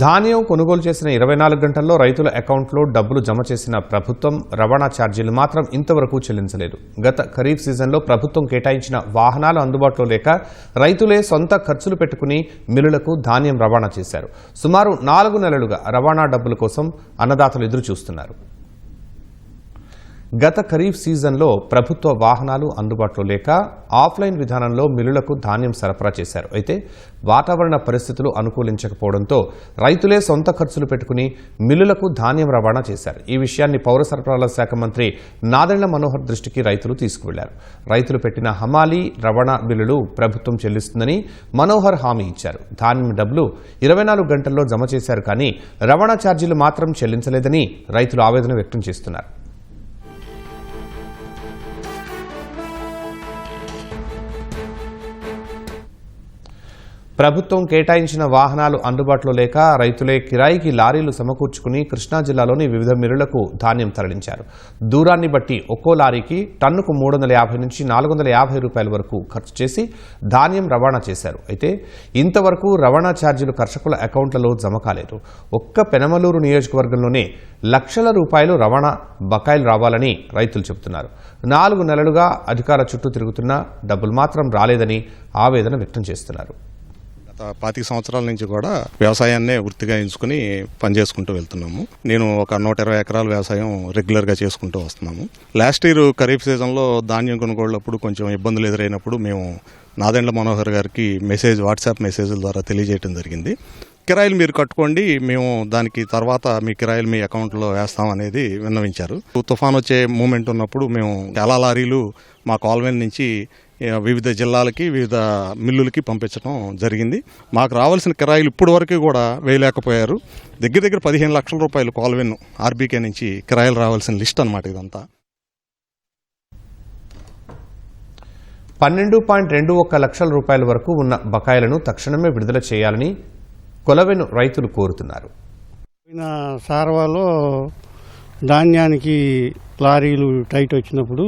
ధాన్యం కొనుగోలు చేసిన ఇరవై నాలుగు గంటల్లో రైతుల అకౌంట్లో డబ్బులు జమ చేసిన ప్రభుత్వం రవాణా ఛార్జీలు మాత్రం ఇంతవరకు చెల్లించలేదు. గత ఖరీఫ్ సీజన్లో ప్రభుత్వం కేటాయించిన వాహనాలు అందుబాటులో లేక రైతులే సొంత ఖర్చులు పెట్టుకుని మిల్లులకు ధాన్యం రవాణా చేశారు. సుమారు నాలుగు నెలలుగా రవాణా డబ్బుల కోసం అన్నదాతలు ఎదురు చూస్తున్నారు గత ఖరీఫ్ సీజన్లో ప్రభుత్వ వాహనాలు అందుబాటులో లేక ఆఫ్లైన్ విధానంలో మిల్లులకు ధాన్యం సరఫరా చేశారు. అయితే వాతావరణ పరిస్థితులు అనుకూలించకపోవడంతో రైతులే సొంత ఖర్చులు పెట్టుకుని మిల్లులకు ధాన్యం రవాణా చేశారు. ఈ విషయాన్ని పౌర సరఫరాల శాఖ మంత్రి నాదెళ్ళ మనోహర్ దృష్టికి రైతులు తీసుకువెళ్ళారు. రైతులు పెట్టిన హమాలీ రవాణా బిల్లులు ప్రభుత్వం చెల్లిస్తుందని మనోహర్ హామీ ఇచ్చారు. ధాన్యం డబ్బులు ఇరవై నాలుగు గంటల్లో జమ చేశారు కానీ రవాణా ఛార్జీలు మాత్రం చెల్లించలేదని రైతులు ఆవేదన వ్యక్తం చేస్తున్నారు. ప్రభుత్వం కేటాయించిన వాహనాలు అందుబాటులో లేక రైతులే కిరాయికి లారీలు సమకూర్చుకుని కృష్ణా జిల్లాలోని వివిధ మిరులకు ధాన్యం తరలించారు. దూరాన్ని బట్టి ఒక్కో లారీకి టన్నుకు మూడు వందల యాభై నుంచి నాలుగు వందల యాభై రూపాయల వరకు ఖర్చు చేసి ధాన్యం రవాణా చేశారు. అయితే ఇంతవరకు రవాణా ఛార్జీలు కర్షకుల అకౌంట్లలో జమ కాలేదు. ఒక్క పెనమలూరు నియోజకవర్గంలోనే లక్షల రూపాయలు రవాణా బకాయిలు రావాలని రైతులు చెబుతున్నారు. నాలుగు నెలలుగా అధికార చుట్టూ తిరుగుతున్నా డబ్బులు మాత్రం రాలేదని ఆవేదన వ్యక్తం చేస్తున్నారు. గత పాతిక సంవత్సరాల నుంచి కూడా వ్యవసాయాన్నే వృత్తిగా ఎంచుకుని పనిచేసుకుంటూ వెళ్తున్నాము. నేను ఒక నూట ఇరవై ఎకరాల వ్యవసాయం రెగ్యులర్గా చేసుకుంటూ వస్తున్నాము. లాస్ట్ ఇయర్ ఖరీఫ్ సీజన్లో ధాన్యం కొనుగోళ్ళప్పుడు కొంచెం ఇబ్బందులు ఎదురైనప్పుడు మేము నాదెండ్ల మనోహర్ గారికి మెసేజ్ వాట్సాప్ మెసేజ్ల ద్వారా తెలియజేయడం జరిగింది. కిరాయిలు మీరు కట్టుకోండి మేము దానికి తర్వాత మీ కిరాయిలు మీ అకౌంట్లో వేస్తాం అనేది విన్నవించారు. తుఫాన్ వచ్చే మూమెంట్ ఉన్నప్పుడు మేము చాలా లారీలు మా కాల్వెన్ నుంచి వివిధ జిల్లాలకి వివిధ మిల్లులకి పంపించడం జరిగింది. మాకు రావాల్సిన కిరాయిలు ఇప్పటి వరకు కూడా వేయలేకపోయారు. దగ్గర దగ్గర పదిహేను లక్షల రూపాయలు కాల్వెన్ ఆర్బీకే నుంచి కిరాయిలు రావాల్సిన లిస్ట్ అనమాట ఇదంతా. పన్నెండు పాయింట్ రెండు ఒక్క లక్షల రూపాయల వరకు ఉన్న బకాయిలను తక్షణమే విడుదల చేయాలని కొలవెను రైతులు కోరుతున్నారు. సార్వాలో ధాన్యానికి లారీలు టైట్ వచ్చినప్పుడు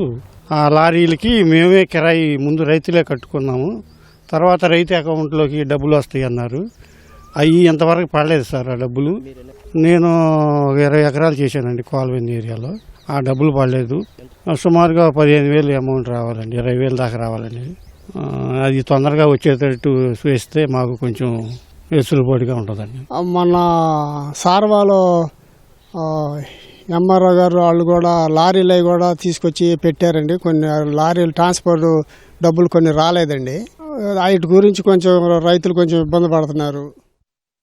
ఆ లారీలకి మేమే కిరాయి ముందు రైతులే కట్టుకున్నాము. తర్వాత రైతు అకౌంట్లోకి డబ్బులు వస్తాయి అన్నారు. అవి ఎంతవరకు పడలేదు సార్ ఆ డబ్బులు. నేను ఇరవై ఎకరాలు చేశానండి కోల్వెన్ ఏరియాలో. ఆ డబ్బులు పడలేదు. సుమారుగా పదిహేను వేలు అమౌంట్ రావాలండి ఇరవై వేలు దాకా రావాలండి. అది తొందరగా వచ్చేటట్టు వేస్తే మాకు కొంచెం వెసులుబాటుగా ఉంటుందండి. మొన్న సార్వాలో ఎంఆర్ఓ గారు వాళ్ళు కూడా లారీలు అవి కూడా తీసుకొచ్చి పెట్టారండి. కొన్ని లారీలు ట్రాన్స్పోర్ట్ డబ్బులు కొన్ని రాలేదండి. వాటి గురించి కొంచెం రైతులు కొంచెం ఇబ్బంది పడుతున్నారు.